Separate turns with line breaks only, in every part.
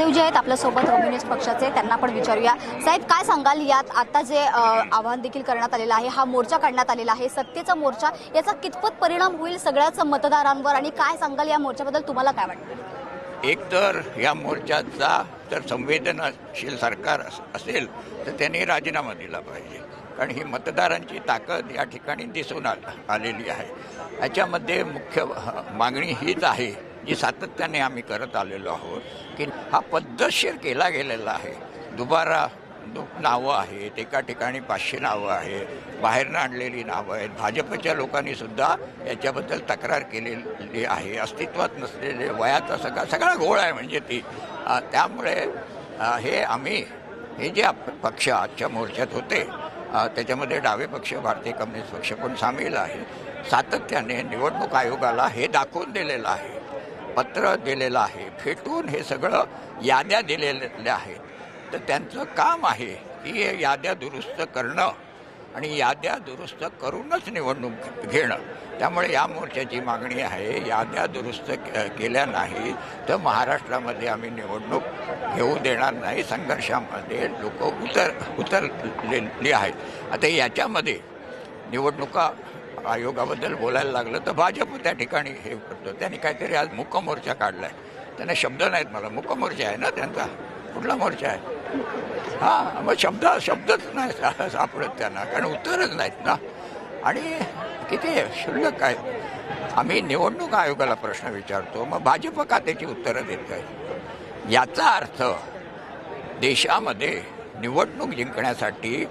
महादेव जे आहेत आपल्यासोबत कम्युनिस्ट पक्षाचे त्यांना पण विचारूया. साहेब काय सांगाल यात? आता जे आव्हान आवाहन देखील करण्यात आलेलं आहे हा मोर्चा काढण्यात आलेला आहे सत्तेचा मोर्चा याचा कितपत परिणाम होईल सगळ्याच मतदारांवर? आणि काय सांगाल या मोर्चाबद्दल? तुम्हाला काय वाटतं?
एक तर या मोर्चाचा जर संवेदनशील सरकार असेल तर त्यांनी राजीनामा दिला पाहिजे. कारण ही मतदारांची ताकद या ठिकाणी दिसून आ आलेली आहे. याच्यामध्ये मुख्य मागणी हीच आहे जी सातत्याने आम्ही करत आलेलो आहोत की हा पद्धतशीर केला गेलेला आहे. दुबारा दु नावं आहेत एका ठिकाणी पाचशे नावं आहे बाहेरनं आणलेली नावं आहेत. भाजपच्या लोकांनी सुद्धा याच्याबद्दल तक्रार केलेली आहे. अस्तित्वात नसलेले वयाचा सगळा सगळा घोळ आहे म्हणजे ती. त्यामुळे हे आम्ही हे जे आप- पक्ष आजच्या मोर्चात होते त्याच्यामध्ये डावे पक्ष भारतीय कम्युनिस्ट पक्ष पण सामील आहे. सातत्याने निवडणूक आयोगाला हे दाखवून दिलेलं आहे. पत्र दिलेलं आहे फेटून हे सगळं याद्या दिलेल्या आहेत. तर त्यांचं काम आहे की याद्या दुरुस्त करणं आणि याद्या दुरुस्त करूनच निवडणूक घेणं. त्यामुळे या मोर्चाची मागणी आहे याद्या दुरुस्त के- केल्या नाही तर महाराष्ट्रामध्ये आम्ही निवडणूक घेऊ देणार नाही संघर्षामध्ये लोक उतर उतरलेली आहेत. आता याच्यामध्ये निवडणुका आयोगाबद्दल बोलायला लागलं तर भाजप त्या ठिकाणी हे करतो. त्यांनी काहीतरी आज मुक मोर्चा काढला आहे त्यांना शब्द नाहीत मला. मुक मोर्चा आहे ना त्यांचा? कुठला मोर्चा आहे? हां मग शब्द शब्दच नाही सापडत त्यांना. कारण उत्तरच नाहीत ना. आणि किती शुल्लक काय? आम्ही निवडणूक आयोगाला प्रश्न विचारतो. मग भाजप का त्याची उत्तरं देत आहे याचा अर्थ देशामध्ये निवडणूक जिंकण्यासाठी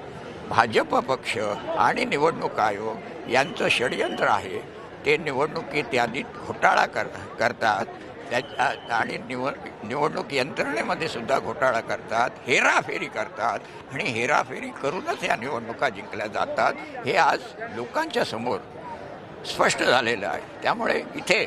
भाजप पक्ष आणि निवडणूक आयोग यांचं षडयंत्र आहे. ते निवडणुकीत यादीत घोटाळा कर करतात. त्याच्या आणि निवड निवडणूक यंत्रणेमध्ये सुद्धा घोटाळा करतात हेराफेरी करतात आणि हेराफेरी करूनच या निवडणुका जिंकल्या जातात. हे आज लोकांच्या समोर स्पष्ट झालेलं आहे. त्यामुळे इथे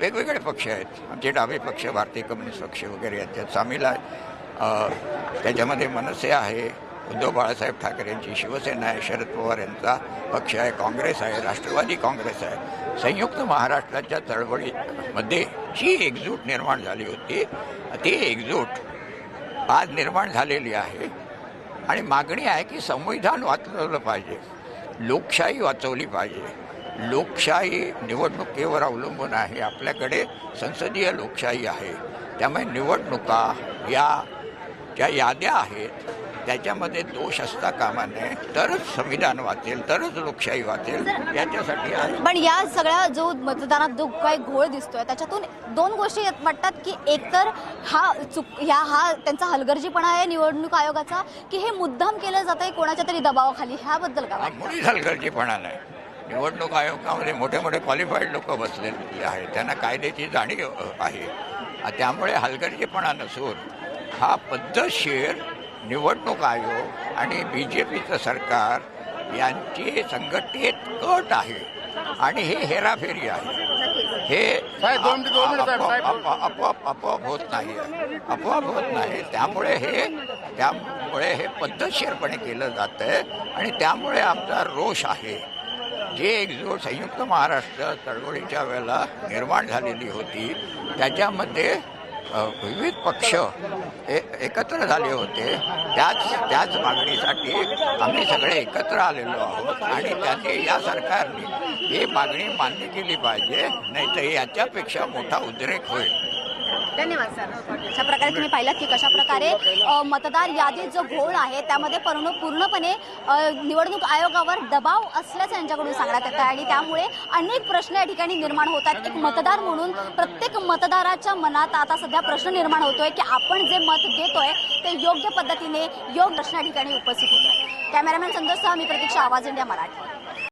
वेगवेगळे पक्ष आहेत. आमचे डावे पक्ष भारतीय कम्युनिस्ट पक्ष वगैरे याच्यात सामील आहेत. त्याच्यामध्ये मनसे आहे. उद्धव बाळासाहेब ठाकरे यांची शिवसेना आहे शरद पवार यांचा पक्ष आहे काँग्रेस आहे राष्ट्रवादी काँग्रेस आहे. संयुक्त महाराष्ट्राच्या चळवळीमध्ये जी एकजूट निर्माण झाली होती ती एकजूट आज निर्माण झालेली आहे. आणि मागणी आहे की संविधान वाचवलं पाहिजे लोकशाही वाचवली पाहिजे. लोकशाही निवडणुकीवर अवलंबून आहे आपल्याकडे संसदीय लोकशाही आहे. त्यामुळे निवडणुका या ज्या याद्या आहेत त्याच्यामध्ये दोष असता कामा नये. तरच संविधान वाचेल तरच लोकशाही वाचेल. याच्यासाठी
पण या सगळ्या जो मतदानात जो काही घोळ दिसतोय त्याच्यातून दोन गोष्टी वाटतात की एकतर हा चुक ह्या हा त्यांचा हलगर्जीपणा आहे निवडणूक आयोगाचा की हे मुद्दाम केलं जात आहे कोणाच्या तरी दबावाखाली. ह्याबद्दल काय वाटतं?
मुळीच हलगर्जीपणा नाही. निवडणूक आयोगामध्ये मोठे मोठे क्वालिफाईड लोक बसलेले आहेत. त्यांना कायद्याची जाणीव आहे. त्यामुळे हलगर्जीपणा नसून हा पद्धतशीर निवडणूक आयोग आणि बी जे पीचं सरकार यांची संघटित कट आहे आणि हे हेराफेरी आहे. हे. आपोआप आपोआप होत नाही. आपोआप होत नाही. त्यामुळे हे त्यामुळे हे पद्धतशीरपणे केलं जातं आहे आणि त्यामुळे आमचा रोष आहे. जे एकजूट संयुक्त महाराष्ट्र चळवळीच्या वेळेला निर्माण झालेली होती त्याच्यामध्ये विविध पक्ष ए एकत्र झाले होते. त्याच त्याच मागणीसाठी आम्ही सगळे एकत्र आलेलो आहोत आणि त्याने या सरकारने ही मागणी मान्य केली पाहिजे नाही तर याच्यापेक्षा मोठा उद्रेक होईल.
धन्यवाद सर. अशा प्रकारे तुम्ही पाहिलात की कशा प्रकारे मतदार यादीत जो घोळ आहे त्यामध्ये पूर्ण पूर्णपणे निवडणूक आयोगावर दबाव असल्याचं यांच्याकडून सांगण्यात येतं आणि त्यामुळे अनेक प्रश्न या ठिकाणी निर्माण होतात एक मतदार म्हणून प्रत्येक मतदाराच्या मनात आता सध्या प्रश्न निर्माण होतोय की आपण जे मत देतोय ते योग्य पद्धतीने योग्य प्रश्न या ठिकाणी उपस्थित होतोय. कॅमेरामॅन संतोष सह मी प्रतीक्षा आवाज इंडिया मराठी.